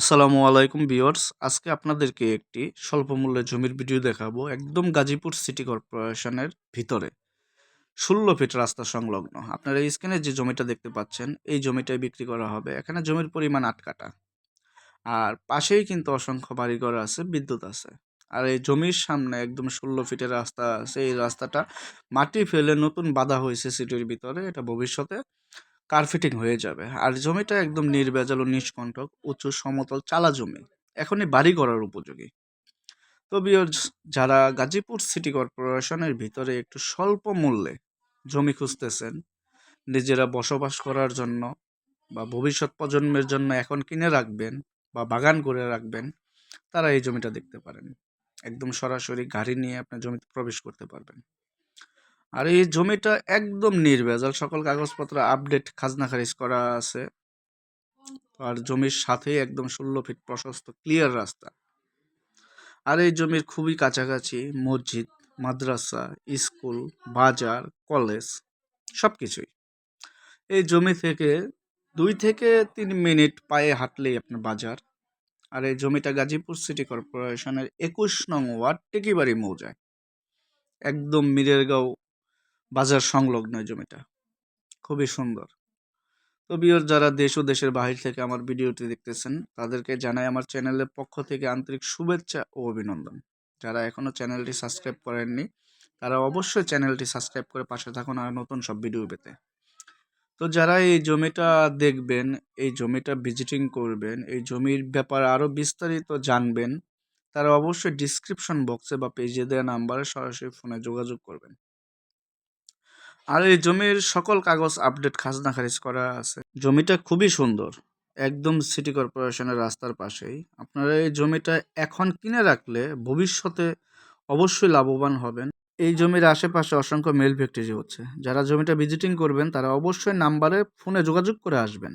আসসালামু আলাইকুম ভিউয়ার্স। আজকে আপনাদেরকে একটি স্বল্প মূল্যে জমির ভিডিও দেখাবো একদম গাজীপুর সিটি কর্পোরেশনের ভিতরে। ষোলো ফিট রাস্তা সংলগ্ন। আপনারা এই স্ক্রিনে যে জমিটা দেখতে পাচ্ছেন, এই জমিটাই বিক্রি করা হবে। এখানে জমির পরিমাণ আট কাটা আর পাশেই কিন্তু অসংখ্য বাড়িঘর আছে, বিদ্যুৎ আছে। আর এই জমির সামনে একদম ষোলো ফিটের রাস্তা আছে। এই রাস্তাটা মাটি ফেলে নতুন বাধা হয়েছে সিটির ভিতরে। এটা ভবিষ্যতে কার্পেটিং হয়ে যাবে। আর জমিটা একদম নির্ভেজাল ও নিষ্কণ্টক উঁচু সমতল চালা জমি। এখনই বাড়ি করার উপযোগী। তো viewers, যারা গাজীপুর সিটি কর্পোরেশনের ভিতরে একটু স্বল্প মূল্যে জমি খুঁজতেছেন নিজেরা বসবাস করার জন্য বা ভবিষ্যৎ প্রজন্মের জন্য এখন কিনে রাখবেন বা বাগান করে রাখবেন তারা এই জমিটা দেখতে পারেন। একদম সরাসরি গাড়ি নিয়ে আপনার জমিতে প্রবেশ করতে পারবেন। আর এই জমিটা একদম নির্ভেজাল। সকল কাগজপত্র আপডেট খাজনা খারিজ করা আছে। আর জমির সাথে একদম ষোলো ফিট প্রশস্ত ক্লিয়ার রাস্তা। আর এই জমির খুবই কাছাকাছি মসজিদ, মাদ্রাসা, স্কুল, বাজার, কলেজ সব কিছুই এই জমি থেকে দুই থেকে তিন মিনিট পায়ে হাঁটলেই আপনার বাজার। আর এই জমিটা গাজীপুর সিটি কর্পোরেশনের একুশ নং ওয়ার্ড টেকিবাড়ি মৌজায়। একদম মিরেরগাঁও বাজার সংলগ্ন জমিটা। খুবই সুন্দর। তো বিয়র যারা দেশ ও দেশের বাহির থেকে আমার ভিডিওটি দেখতেছেন, তাদেরকে জানাই আমার চ্যানেলের পক্ষ থেকে আন্তরিক শুভেচ্ছা ও অভিনন্দন। যারা এখনও চ্যানেলটি সাবস্ক্রাইব করেননি, তারা অবশ্যই চ্যানেলটি সাবস্ক্রাইব করে পাশে থাকুন আর নতুন সব ভিডিও পেতে। তো যারা এই জমিটা দেখবেন, এই জমিটা ভিজিটিং করবেন, এই জমির ব্যাপারে আরও বিস্তারিত জানবেন, তারা অবশ্যই ডিসক্রিপশন বক্সে বা পেজে দেওয়া নাম্বারে সরাসরি ফোনে যোগাযোগ করবেন। আর এই জমির সকল কাগজ আপডেট খাজনা খারিজ করা আছে। জমিটা খুবই সুন্দর, একদম সিটি কর্পোরেশনের রাস্তার পাশেই। আপনারা এই জমিটা এখন কিনে রাখলে ভবিষ্যতে অবশ্যই লাভবান হবেন। এই জমির আশেপাশে অসংখ্য মেল ফ্যাক্টরি হচ্ছে যারা জমিটা ভিজিটিং করবেন, তারা অবশ্যই নাম্বারে ফোনে যোগাযোগ করে আসবেন।